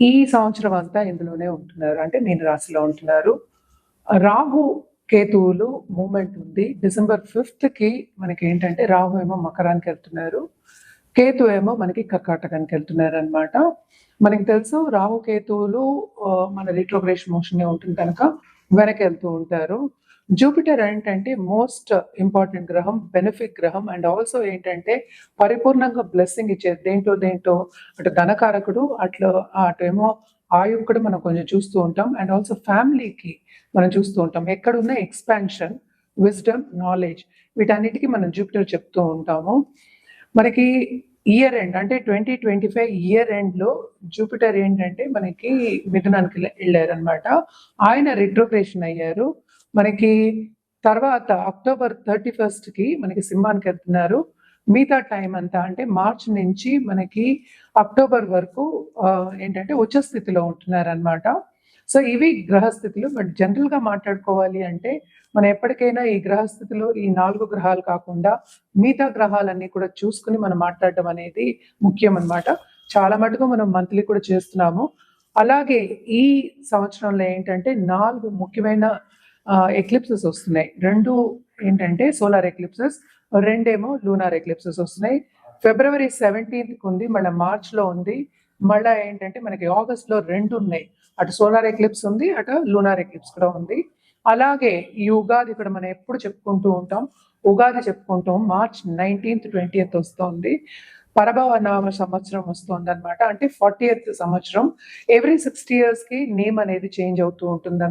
ఈ సంవత్సరం అంతా ఇందులోనే ఉంటున్నారు. అంటే మీన రాశిలో ఉంటున్నారు. రాహు కేతువులు మూమెంట్ ఉంది. డిసెంబర్ ఫిఫ్త్కి మనకి ఏంటంటే రాహు ఏమో మకరానికి వెళ్తున్నారు. కేతు ఏమో మనకి కర్కాటకానికి వెళ్తున్నారు అనమాట మనకి తెలుసు రాహు కేతువులు మన రిట్రోగ్రేషన్ మోషన్ ఉంటుంది కనుక వెనక్కి వెళ్తూ ఉంటారు. జూపిటర్ ఏంటంటే మోస్ట్ ఇంపార్టెంట్ గ్రహం బెనిఫిట్ గ్రహం అండ్ ఆల్సో ఏంటంటే పరిపూర్ణంగా బ్లెస్సింగ్ ఇచ్చేది. దేంటో దేంటో అటు ధనకారకుడు అట్లా అటు ఏమో ఆయువు కూడా మనం కొంచెం చూస్తూ ఉంటాం అండ్ ఆల్సో ఫ్యామిలీకి మనం చూస్తూ ఉంటాం. ఎక్కడున్న ఎక్స్పాన్షన్ విజ్డమ్ నాలెడ్జ్ వీటన్నిటికీ మనం జూపిటర్ చెప్తూ ఉంటాము. మనకి ఇయర్ ఎండ్ అంటే ట్వంటీ ట్వంటీ ఫైవ్ ఇయర్ ఎండ్లో జూపిటర్ ఏంటంటే మనకి మిథునానికి వెళ్ళారు అనమాట ఆయన రిట్రోగ్రేషన్ అయ్యారు. మనకి తర్వాత అక్టోబర్ థర్టీ ఫస్ట్కి మనకి సింహానికి వెళ్తున్నారు. మిగతా టైం అంతా అంటే మార్చ్ నుంచి మనకి అక్టోబర్ వరకు ఏంటంటే ఉచ్చ స్థితిలో ఉంటున్నారు అనమాట సో ఇవి గ్రహస్థితులు. బట్ జనరల్గా మాట్లాడుకోవాలి అంటే మనం ఎప్పటికైనా ఈ గ్రహస్థితిలో ఈ నాలుగు గ్రహాలు కాకుండా మిగతా గ్రహాలన్నీ కూడా చూసుకుని మనం మాట్లాడడం అనేది ముఖ్యం అన్నమాట చాలా మటుకు మనం మంత్లీ కూడా చేస్తున్నాము. అలాగే ఈ సంవత్సరంలో ఏంటంటే నాలుగు ముఖ్యమైన ఎక్లిప్సెస్ వస్తున్నాయి. రెండు ఏంటంటే సోలార్ ఎక్లిప్సెస్ రెండేమో లూనార్ ఎక్లిప్సెస్ వస్తున్నాయి. ఫిబ్రవరి సెవెంటీన్త్కి ఉంది మళ్ళీ మార్చ్లో ఉంది. మళ్ళీ ఏంటంటే మనకి ఆగస్ట్లో రెండు ఉన్నాయి. అటు సోలార్ ఎక్లిప్స్ ఉంది అటు లూనార్ ఎక్లిప్స్ కూడా ఉంది. అలాగే ఈ ఉగాది కూడా మనం ఎప్పుడు చెప్పుకుంటూ ఉంటాం. ఉగాది చెప్పుకుంటాం. మార్చ్ నైన్టీన్త్ ట్వంటీయత్ వస్తుంది. పరభవ నామ సంవత్సరం వస్తుంది అనమాట అంటే ఫార్టీ సంవత్సరం. ఎవ్రీ సిక్స్టీ ఇయర్స్కి నేమ్ అనేది చేంజ్ అవుతూ ఉంటుంది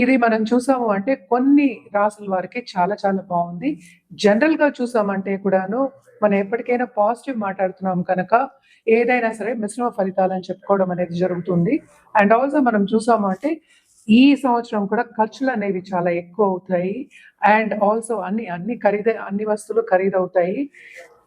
ఇది మనం చూసాము అంటే కొన్ని రాసుల వారికి చాలా చాలా బాగుంది. జనరల్గా చూసామంటే కూడాను మనం ఎప్పటికైనా పాజిటివ్ మాట్లాడుతున్నాం కనుక ఏదైనా సరే మిశ్రమ ఫలితాలు అని చెప్పుకోవడం అనేది జరుగుతుంది. అండ్ ఆల్సో మనం చూసాము అంటే ఈ సంవత్సరం కూడా ఖర్చులు అనేవి చాలా ఎక్కువ అవుతాయి. అండ్ ఆల్సో అన్ని అన్ని ఖరీద అన్ని వస్తువులు ఖరీదవుతాయి.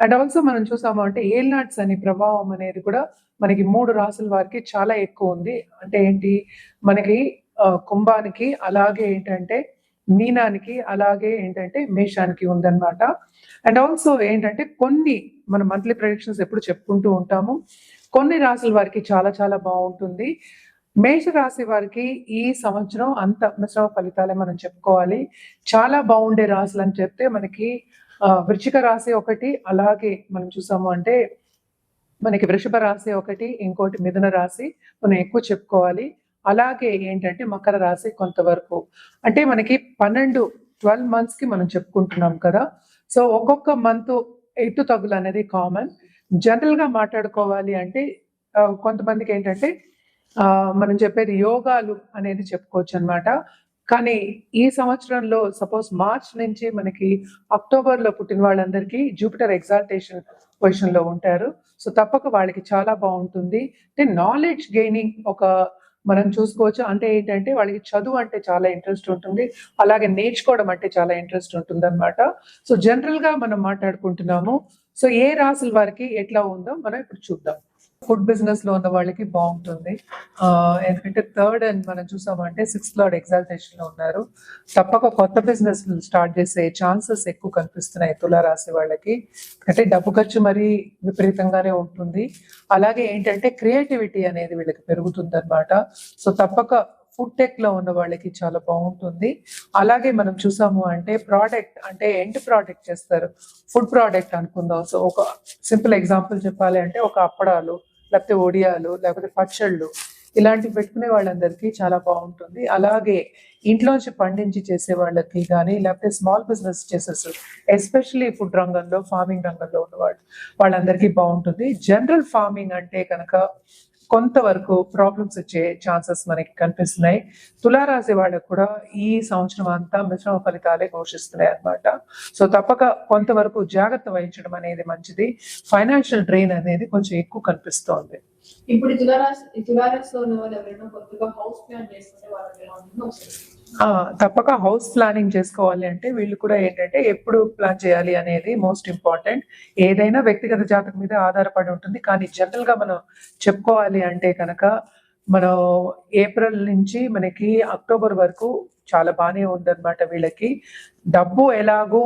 అండ్ ఆల్సో మనం చూసాము అంటే ఏల్నాట్స్ అనే ప్రభావం అనేది కూడా మనకి మూడు రాసుల వారికి చాలా ఎక్కువ ఉంది. అంటే ఏంటి? మనకి కుంభానికి అలాగే ఏంటంటే మీనానికి అలాగే ఏంటంటే మేషానికి ఉందన్నమాట. అండ్ ఆల్సో ఏంటంటే కొన్ని మన మంత్లీ ప్రొడిక్షన్స్ ఎప్పుడు చెప్పుకుంటూ ఉంటాము. కొన్ని రాసుల వారికి చాలా చాలా బాగుంటుంది. మేష రాశి వారికి ఈ సంవత్సరం అంత మిశ్రమ ఫలితాలే మనం చెప్పుకోవాలి. చాలా బాగుండే రాశులు అని చెప్తే మనకి వృచ్చిక రాశి ఒకటి అలాగే మనం చూసాము అంటే మనకి వృషభ రాశి ఒకటి ఇంకోటి మిథున రాశి మనం ఎక్కువ చెప్పుకోవాలి. అలాగే ఏంటంటే మకర రాశి కొంతవరకు. అంటే మనకి పన్నెండు ట్వెల్వ్ మంత్స్కి మనం చెప్పుకుంటున్నాం కదా. సో ఒక్కొక్క మంత్ ఎటు తగులు అనేది కామన్ జనరల్గా మాట్లాడుకోవాలి అంటే కొంతమందికి ఏంటంటే మనం చెప్పేది యోగాలు అనేది చెప్పుకోవచ్చు అన్నమాట కానీ ఈ సంవత్సరంలో సపోజ్ మార్చ్ నుంచి మనకి అక్టోబర్లో పుట్టిన వాళ్ళందరికీ జూపిటర్ ఎగ్జాల్టేషన్ పొజిషన్లో ఉంటారు. సో తప్పక వాళ్ళకి చాలా బాగుంటుంది. అంటే నాలెడ్జ్ గెయినింగ్ ఒక మనం చూసుకోవచ్చు. అంటే ఏంటంటే వాళ్ళకి చదువు అంటే చాలా ఇంట్రెస్ట్ ఉంటుంది. అలాగే నేర్చుకోవడం అంటే చాలా ఇంట్రెస్ట్ ఉంటుంది అనమాట సో జనరల్గా మనం మాట్లాడుకుంటున్నాము. సో ఏ రాసుల వారికి ఎట్లా ఉందో మనం ఇప్పుడు చూద్దాం. ఫుడ్ బిజినెస్లో ఉన్న వాళ్ళకి బాగుంటుంది. ఆ, ఎందుకంటే థర్డ్ అండ్ మనం చూసామంటే సిక్స్త్ లార్డ్ ఎగ్జాల్టేషన్లో ఉన్నారు. తప్పక కొత్త బిజినెస్ స్టార్ట్ చేసే ఛాన్సెస్ ఎక్కువ కనిపిస్తున్నాయి తులా రాశి వాళ్ళకి. అంటే డబ్బు ఖర్చు మరీ విపరీతంగానే ఉంటుంది. అలాగే ఏంటంటే క్రియేటివిటీ అనేది వీళ్ళకి పెరుగుతుంది అనమాట సో తప్పక ఫుడ్ టెక్లో ఉన్న వాళ్ళకి చాలా బాగుంటుంది. అలాగే మనం చూసాము అంటే ప్రోడక్ట్ అంటే ఎండ్ ప్రోడక్ట్ చేస్తారు. ఫుడ్ ప్రోడక్ట్ అనుకుందాం. సో ఒక సింపుల్ ఎగ్జాంపుల్ చెప్పాలి అంటే ఒక అప్పడాలు లేకపోతే ఒడియాలు లేకపోతే పచ్చళ్ళు ఇలాంటివి పెట్టుకునే వాళ్ళందరికీ చాలా బాగుంటుంది. అలాగే ఇంట్లోంచి పండించి చేసే వాళ్ళకి కానీ లేకపోతే స్మాల్ బిజినెస్ చేసేస్ ఎస్పెషల్లీ ఫుడ్ రంగంలో ఫార్మింగ్ రంగంలో ఉన్నవాళ్ళు వాళ్ళందరికీ బాగుంటుంది. జనరల్ ఫార్మింగ్ అంటే కనుక కొంతవరకు ప్రాబ్లమ్స్ వచ్చే ఛాన్సెస్ మనకి కనిపిస్తున్నాయి. తులారాశి వాళ్ళకు కూడా ఈ సంవత్సరం అంతా మిశ్రమ ఫలితాలే ఘోషిస్తున్నాయి అన్నమాట. సో తప్పక కొంతవరకు జాగ్రత్త వహించడం అనేది మంచిది. ఫైనాన్షియల్ డ్రెయిన్ అనేది కొంచెం ఎక్కువ కనిపిస్తోంది. ఇప్పుడు తులారాశి తులారాశిలో ఉన్న వాళ్ళు ఎవరైనా కొత్తగా హౌస్ ప్లాన్ చేసుకుంటే వాళ్ళకి ఎలా ఉంటుందో తప్పక హౌస్ ప్లానింగ్ చేసుకోవాలి అంటే వీళ్ళు కూడా ఏంటంటే ఎప్పుడు ప్లాన్ చేయాలి అనేది మోస్ట్ ఇంపార్టెంట్ ఏదైనా వ్యక్తిగత జాతకం మీద ఆధారపడి ఉంటుంది. కానీ జనరల్గా మనం చెప్పుకోవాలి అంటే కనుక మనం ఏప్రిల్ నుంచి మనకి అక్టోబర్ వరకు చాలా బాగానే ఉందన్నమాట వీళ్ళకి. డబ్బు ఎలాగో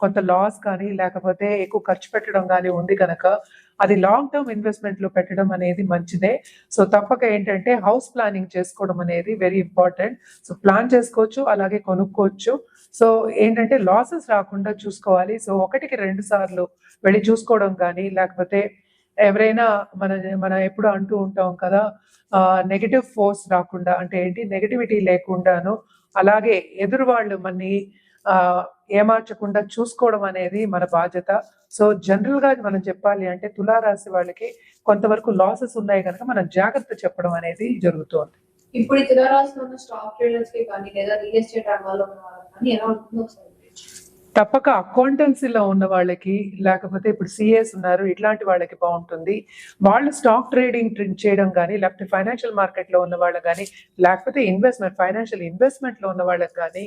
కొంత లాస్ కానీ లేకపోతే ఎక్కువ ఖర్చు పెట్టడం కానీ ఉంది కనుక అది లాంగ్ టర్మ్ ఇన్వెస్ట్మెంట్లో పెట్టడం అనేది మంచిదే. సో తప్పక ఏంటంటే హౌస్ ప్లానింగ్ చేసుకోవడం అనేది వెరీ ఇంపార్టెంట్ సో ప్లాన్ చేసుకోవచ్చు అలాగే కొనుక్కోవచ్చు. సో ఏంటంటే లాసెస్ రాకుండా చూసుకోవాలి. సో ఒకటికి రెండు సార్లు వెళ్ళి చూసుకోవడం కానీ లేకపోతే ఎవరైనా మన మనం ఎప్పుడు అంటూ ఉంటాం కదా నెగటివ్ ఫోర్స్ రాకుండా అంటే ఏంటి నెగటివిటీ లేకుండాను అలాగే ఎదురు వాళ్ళు మనని ఏమార్చకుండా చూసుకోవడం అనేది మన బాధ్యత. సో జనరల్గా మనం చెప్పాలి అంటే తులారాశి వాళ్ళకి కొంతవరకు లాసెస్ ఉన్నాయి కనుక మనం జాగ్రత్త చెప్పడం అనేది జరుగుతుంది. ఇప్పుడు ఈ తులారాశిలో ఉన్న స్టాక్ ట్రేడర్స్కి కానీ లేదా రియల్ ఎస్టేట్ రంగాల్లో ఉన్న వాళ్ళకి కానీ ఎలా ఉంటుందో తప్పక అకౌంటెన్సీలో ఉన్న వాళ్ళకి లేకపోతే ఇప్పుడు సిఎస్ ఉన్నారు ఇట్లాంటి వాళ్ళకి బాగుంటుంది. వాళ్ళు స్టాక్ ట్రేడింగ్ చేయడం కానీ లేకపోతే ఫైనాన్షియల్ మార్కెట్లో ఉన్న వాళ్ళకి కానీ లేకపోతే ఇన్వెస్ట్మెంట్ ఫైనాన్షియల్ ఇన్వెస్ట్మెంట్లో ఉన్న వాళ్ళకి కానీ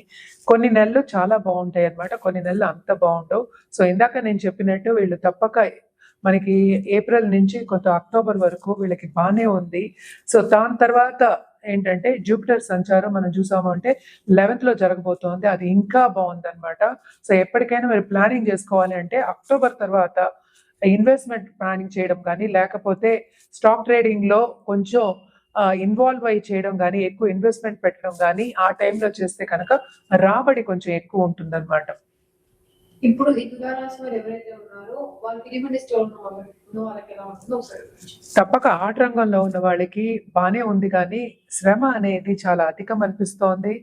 కొన్ని నెలలు చాలా బాగుంటాయి అన్నమాట. కొన్ని నెలలు అంత బాగుండవు. సో ఇందాక నేను చెప్పినట్టు వీళ్ళు తప్పక మనకి ఏప్రిల్ నుంచి కొంత అక్టోబర్ వరకు వీళ్ళకి బాగానే ఉంది. సో దాని తర్వాత ఏంటంటే జూపిటర్ సంచారం మనం చూసాము అంటే లెవెన్త్లో జరగబోతోంది. అది ఇంకా బాగుంది అనమాట సో ఎప్పటికైనా మీరు ప్లానింగ్ చేసుకోవాలి అంటే అక్టోబర్ తర్వాత ఇన్వెస్ట్మెంట్ ప్లానింగ్ చేయడం కానీ లేకపోతే స్టాక్ ట్రేడింగ్లో కొంచెం ఇన్వాల్వ్ అయ్యి చేయడం కానీ ఎక్కువ ఇన్వెస్ట్మెంట్ పెట్టడం కానీ ఆ టైంలో చేస్తే కనుక రాబడి కొంచెం ఎక్కువ ఉంటుంది ఇప్పుడు ఎవరైతే ఉన్నారో వాళ్ళు తప్పక ఆట రంగంలో ఉన్న వాళ్ళకి బానే ఉంది కానీ శ్రమ అనేది చాలా అధికం అనిపిస్తోంది.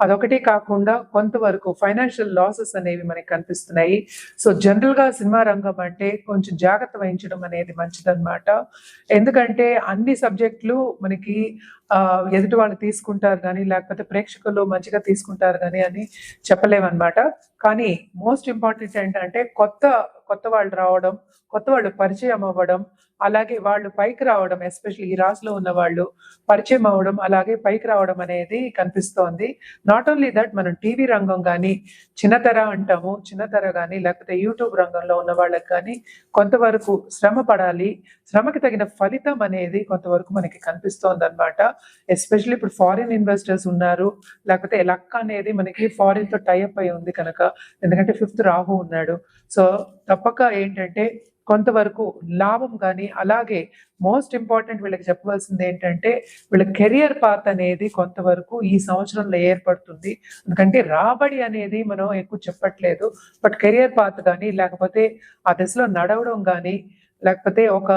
అదొకటి కాకుండా కొంతవరకు ఫైనాన్షియల్ లాసెస్ అనేవి మనకి కనిపిస్తున్నాయి. సో జనరల్గా సినిమా రంగం అంటే కొంచెం జాగ్రత్త వహించడం అనేది మంచిదన్నమాట. ఎందుకంటే అన్ని సబ్జెక్టులు మనకి ఆ, ఎదుటి వాళ్ళు తీసుకుంటారు కానీ లేకపోతే ప్రేక్షకులు మంచిగా తీసుకుంటారు కానీ అని చెప్పలేమన్నమాట. కానీ మోస్ట్ ఇంపార్టెంట్ ఏంటంటే కొత్త కొత్త వాళ్ళు రావడం కొత్త వాళ్ళు పరిచయం అవ్వడం అలాగే వాళ్ళు పైకి రావడం ఎస్పెషల్లీ ఈ రాశిలో ఉన్న వాళ్ళు పరిచయం అవ్వడం అలాగే పైకి రావడం అనేది కనిపిస్తోంది. నాట్ ఓన్లీ దట్ మనం టీవీ రంగం కానీ చిన్నతర అంటాము చిన్నతర కానీ లేకపోతే యూట్యూబ్ రంగంలో ఉన్న వాళ్ళకి కానీ కొంతవరకు శ్రమ పడాలి. శ్రమకి తగిన ఫలితం అనేది కొంతవరకు మనకి కనిపిస్తోంది అనమాట ఎస్పెషల్లీ ఇప్పుడు ఫారిన్ ఇన్వెస్టర్స్ ఉన్నారు లేకపోతే లక్ అనేది మనకి ఫారిన్తో టైఅప్ అయి ఉంది కనుక. ఎందుకంటే ఫిఫ్త్ రాహు ఉన్నాడు. సో తప్పక ఏంటంటే కొంతవరకు లాభం కానీ అలాగే మోస్ట్ ఇంపార్టెంట్ వీళ్ళకి చెప్పవలసింది ఏంటంటే వీళ్ళ కెరియర్ పాత్ అనేది కొంతవరకు ఈ సంవత్సరంలో ఏర్పడుతుంది. ఎందుకంటే రాబడి అనేది మనం ఎక్కువ చెప్పట్లేదు. బట్ కెరియర్ పాత్ కానీ లేకపోతే ఆ దశలో నడవడం కానీ లేకపోతే ఒక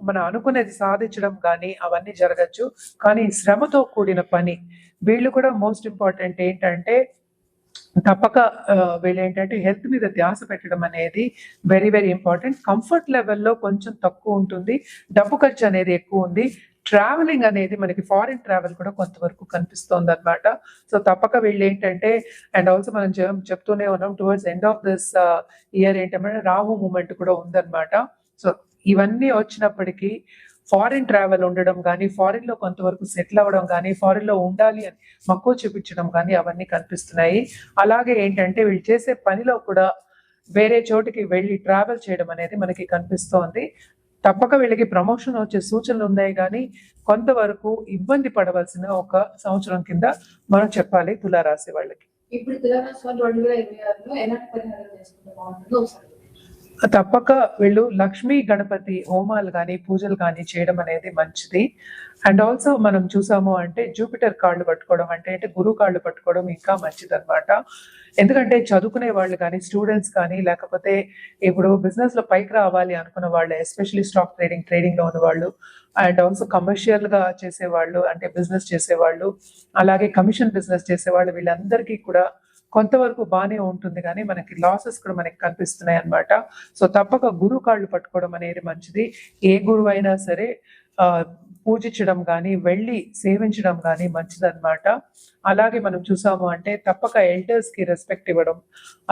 మనం అనుకునేది సాధించడం కానీ అవన్నీ జరగచ్చు. కానీ శ్రమతో కూడిన పని వీళ్ళు కూడా మోస్ట్ ఇంపార్టెంట్ ఏంటంటే తప్పక వీళ్ళు ఏంటంటే హెల్త్ మీద ధ్యాస పెట్టడం అనేది వెరీ వెరీ ఇంపార్టెంట్. కంఫర్ట్ లెవెల్లో కొంచెం తక్కువ ఉంటుంది. డబ్బు ఖర్చు అనేది ఎక్కువ ఉంది. ట్రావెలింగ్ అనేది మనకి ఫారిన్ ట్రావెల్ కూడా కొంతవరకు కనిపిస్తోంది అనమాట సో తప్పక వీళ్ళు ఏంటంటే అండ్ ఆల్సో మనం చెప్తూనే ఉన్నాం towards end of this year ఏంటంటే రాహు మూమెంట్ కూడా ఉందన్నమాట. సో ఇవన్నీ వచ్చినప్పటికీ ఫారిన్ ట్రావెల్ ఉండడం కానీ ఫారిన్లో కొంతవరకు సెటిల్ అవ్వడం కానీ ఫారిన్లో ఉండాలి అని మక్కువ చూపించడం కానీ అవన్నీ కనిపిస్తున్నాయి. అలాగే ఏంటంటే వీళ్ళు చేసే పనిలో కూడా వేరే చోటికి వెళ్ళి ట్రావెల్ చేయడం అనేది మనకి కనిపిస్తోంది. తప్పక వీళ్ళకి ప్రమోషన్ వచ్చే సూచనలు ఉన్నాయి కానీ కొంతవరకు ఇబ్బంది పడవలసిన ఒక సంవత్సరం కింద మనం చెప్పాలి తులారాశి వాళ్ళకి. ఇప్పుడు తులారాశి వాళ్ళు రెండు వేల ఇరవై ఆరులో ఎలాంటి పరిహారం చేసుకుంటే బాగుంటుందో ఒకసారి తప్పక వీళ్ళు. లక్ష్మీ గణపతి హోమాలు కానీ పూజలు కానీ చేయడం అనేది మంచిది. అండ్ ఆల్సో మనం చూసాము అంటే జూపిటర్ కాళ్ళు పట్టుకోవడం అంటే అంటే గురువు కాళ్ళు పట్టుకోవడం ఇంకా మంచిది అనమాట ఎందుకంటే చదువుకునే వాళ్ళు కానీ స్టూడెంట్స్ కానీ లేకపోతే ఇప్పుడు బిజినెస్లో పైకి రావాలి అనుకున్న వాళ్ళు ఎస్పెషలీ స్టాక్ ట్రేడింగ్ ట్రేడింగ్లో ఉన్న వాళ్ళు అండ్ ఆల్సో కమర్షియల్గా చేసేవాళ్ళు అంటే బిజినెస్ చేసేవాళ్ళు అలాగే కమిషన్ బిజినెస్ చేసేవాళ్ళు వీళ్ళందరికీ కూడా కొంతవరకు బాగానే ఉంటుంది కానీ మనకి లాసెస్ కూడా మనకి కనిపిస్తున్నాయి అన్నమాట. సో తప్పక గురువు కాళ్ళు పట్టుకోవడం అనేది మంచిది. ఏ గురువు అయినా సరే పూజించడం కానీ వెళ్ళి సేవించడం కానీ మంచిదన్నమాట. అలాగే మనం చూసాము అంటే తప్పక ఎల్డర్స్కి రెస్పెక్ట్ ఇవ్వడం.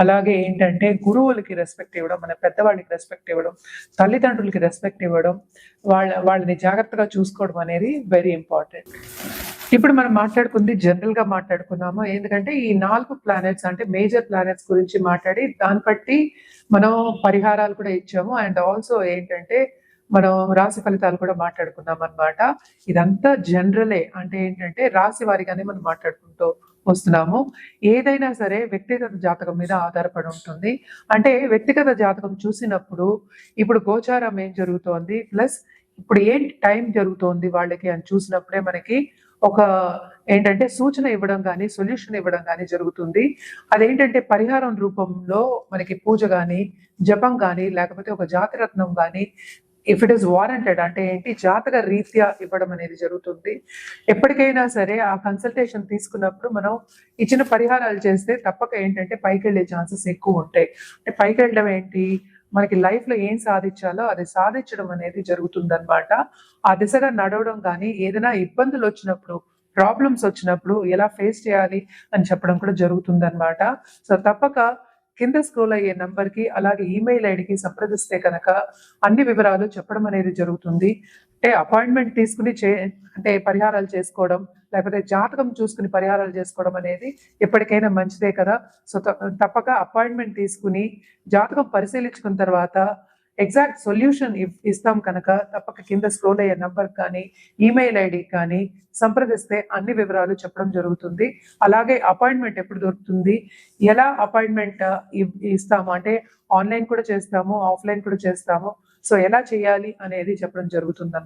అలాగే ఏంటంటే గురువులకి రెస్పెక్ట్ ఇవ్వడం మన పెద్దవాళ్ళకి రెస్పెక్ట్ ఇవ్వడం తల్లిదండ్రులకి రెస్పెక్ట్ ఇవ్వడం వాళ్ళ వాళ్ళని జాగ్రత్తగా చూసుకోవడం అనేది వెరీ ఇంపార్టెంట్ ఇప్పుడు మనం మాట్లాడుకుంది జనరల్గా మాట్లాడుకున్నాము. ఎందుకంటే ఈ నాలుగు ప్లానెట్స్ అంటే మేజర్ ప్లానెట్స్ గురించి మాట్లాడి దాన్ని బట్టి మనం పరిహారాలు కూడా ఇచ్చాము. అండ్ ఆల్సో ఏంటంటే మనం రాశి ఫలితాలు కూడా మాట్లాడుకున్నాం అన్నమాట. ఇదంతా జనరలే అంటే ఏంటంటే రాశి వారిగానే మనం మాట్లాడుకుంటూ వస్తున్నాము. ఏదైనా సరే వ్యక్తిగత జాతకం మీద ఆధారపడి ఉంటుంది. అంటే వ్యక్తిగత జాతకం చూసినప్పుడు ఇప్పుడు గోచారం ఏం జరుగుతోంది? ప్లస్ ఇప్పుడు ఏంటి టైం జరుగుతోంది వాళ్ళకి అని చూసినప్పుడే మనకి ఒక ఏంటంటే సూచన ఇవ్వడం కానీ సొల్యూషన్ ఇవ్వడం కానీ జరుగుతుంది. అదేంటంటే పరిహారం రూపంలో మనకి పూజ కానీ జపం కానీ లేకపోతే ఒక జాతిరత్నం కానీ ఇఫ్ ఇట్ ఇస్ వారంటెడ్ అంటే ఏంటి జాతక రీత్యా ఇవ్వడం అనేది జరుగుతుంది. ఎప్పటికైనా సరే ఆ కన్సల్టేషన్ తీసుకున్నప్పుడు మనం ఇచ్చిన పరిహారాలు చేస్తే తప్పక ఏంటంటే పైకి వెళ్ళే ఛాన్సెస్ ఎక్కువ ఉంటాయి. అంటే పైకి వెళ్ళడం ఏంటి మనకి లైఫ్లో ఏం సాధించాలో అది సాధించడం అనేది జరుగుతుందన్నమాట. ఆ దిశగా నడవడం కానీ ఏదైనా ఇబ్బందులు వచ్చినప్పుడు ప్రాబ్లమ్స్ వచ్చినప్పుడు ఎలా ఫేస్ చేయాలి అని చెప్పడం కూడా జరుగుతుందన్నమాట. సో తప్పక కింద స్క్రోల్ అయ్యే నంబర్కి అలాగే ఈమెయిల్ ఐడికి సంప్రదిస్తే కనుక అన్ని వివరాలు చెప్పడం అనేది జరుగుతుంది. అంటే అపాయింట్మెంట్ తీసుకుని చే అంటే పరిహారాలు చేసుకోవడం లేకపోతే జాతకం చూసుకుని పరిహారాలు చేసుకోవడం అనేది ఎప్పటికైనా మంచిదే కదా. సో తప్పక అపాయింట్మెంట్ తీసుకుని జాతకం పరిశీలించుకున్న తర్వాత ఎగ్జాక్ట్ సొల్యూషన్ ఇస్తాం కనుక తప్పక కింద స్క్రోల్ అయ్యే నంబర్ కానీ ఈమెయిల్ ఐడి కానీ సంప్రదిస్తే అన్ని వివరాలు చెప్పడం జరుగుతుంది. అలాగే అపాయింట్మెంట్ ఎప్పుడు దొరుకుతుంది? ఎలా అపాయింట్మెంట్ ఇస్తాము? అంటే ఆన్లైన్ కూడా చేస్తాము ఆఫ్లైన్ కూడా చేస్తాము. సో ఎలా చేయాలి అనేది చెప్పడం జరుగుతుంది